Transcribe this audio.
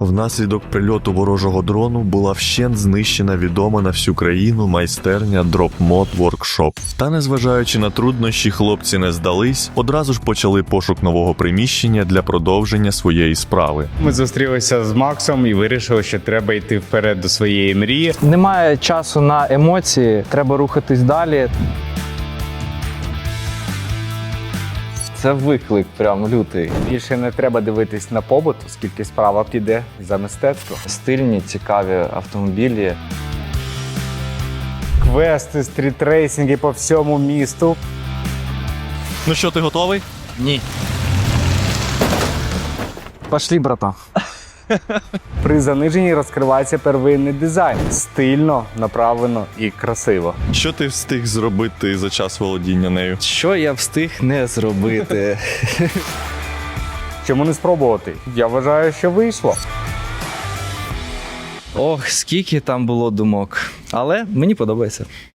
Внаслідок прильоту ворожого дрону була вщент знищена відома на всю країну майстерня DropMod Workshop. Та незважаючи на труднощі, хлопці не здались, одразу ж почали пошук нового приміщення для продовження своєї справи. Ми зустрілися з Максом і вирішили, що треба йти вперед до своєї мрії. Немає часу на емоції, треба рухатись далі. Це виклик, прям лютий. Більше не треба дивитись на побут, оскільки справа піде за мистецтво. Стильні, цікаві автомобілі. Квести, стрітрейсинги по всьому місту. Ну що, ти готовий? Ні. Пошли, брата. При заниженні розкривається первинний дизайн. Стильно, направлено і красиво. Що ти встиг зробити за час володіння нею? Що я встиг не зробити? Чому не спробувати? Я вважаю, що вийшло. Ох, скільки там було думок. Але мені подобається.